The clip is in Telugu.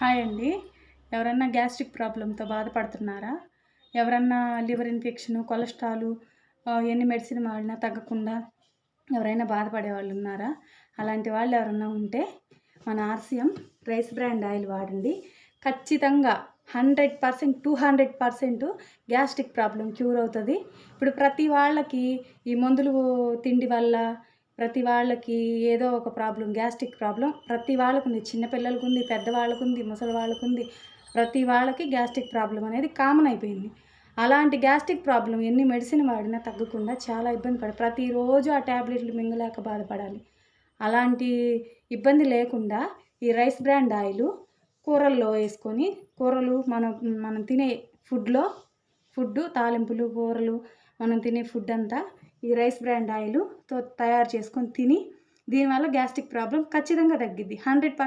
హాయ్ అండి. ఎవరన్నా గ్యాస్ట్రిక్ ప్రాబ్లంతో బాధపడుతున్నారా? ఎవరన్నా లివర్ ఇన్ఫెక్షన్ కొలెస్ట్రాల్ ఎన్ని మెడిసిన్ వాడినా తగ్గకుండా ఎవరైనా బాధపడే వాళ్ళు ఉన్నారా? అలాంటి వాళ్ళు ఎవరన్నా ఉంటే మన ఆర్సిఎం రైస్ బ్రాండ్ ఆయిల్ వాడండి. ఖచ్చితంగా hundred percent two hundred percent gastric problem cure అవుతుంది. ఇప్పుడు ప్రతి వాళ్ళకి ఈ మందులు తిండి వల్ల ప్రతి వాళ్ళకి ఏదో ఒక ప్రాబ్లం గ్యాస్ట్రిక్ ప్రాబ్లం ప్రతి వాళ్ళకు ఉంది చిన్నపిల్లలకు ఉంది పెద్దవాళ్ళకు ఉంది ముసలి వాళ్ళకు ఉంది ప్రతి వాళ్ళకి గ్యాస్ట్రిక్ ప్రాబ్లం అనేది కామన్ అయిపోయింది. అలాంటి గ్యాస్ట్రిక్ ప్రాబ్లం ఎన్ని మెడిసిన్ వాడినా తగ్గకుండా చాలా ఇబ్బంది పడాలి ప్రతిరోజు ఆ ట్యాబ్లెట్లు మింగలేక బాధపడాలి. అలాంటి ఇబ్బంది లేకుండా ఈ రైస్ బ్రాండ్ ఆయిల్ కూరల్లో వేసుకొని కూరలు మనం మనం తినే ఫుడ్లో ఫుడ్ తాలింపులు కూరలు మనం తినే ఫుడ్ అంతా ఈ రైస్ బ్రాండ్ ఆయిల్తో తయారు చేసుకొని తిని దీనివల్ల గ్యాస్ట్రిక్ ప్రాబ్లం ఖచ్చితంగా తగ్గిద్ది. Hundred percent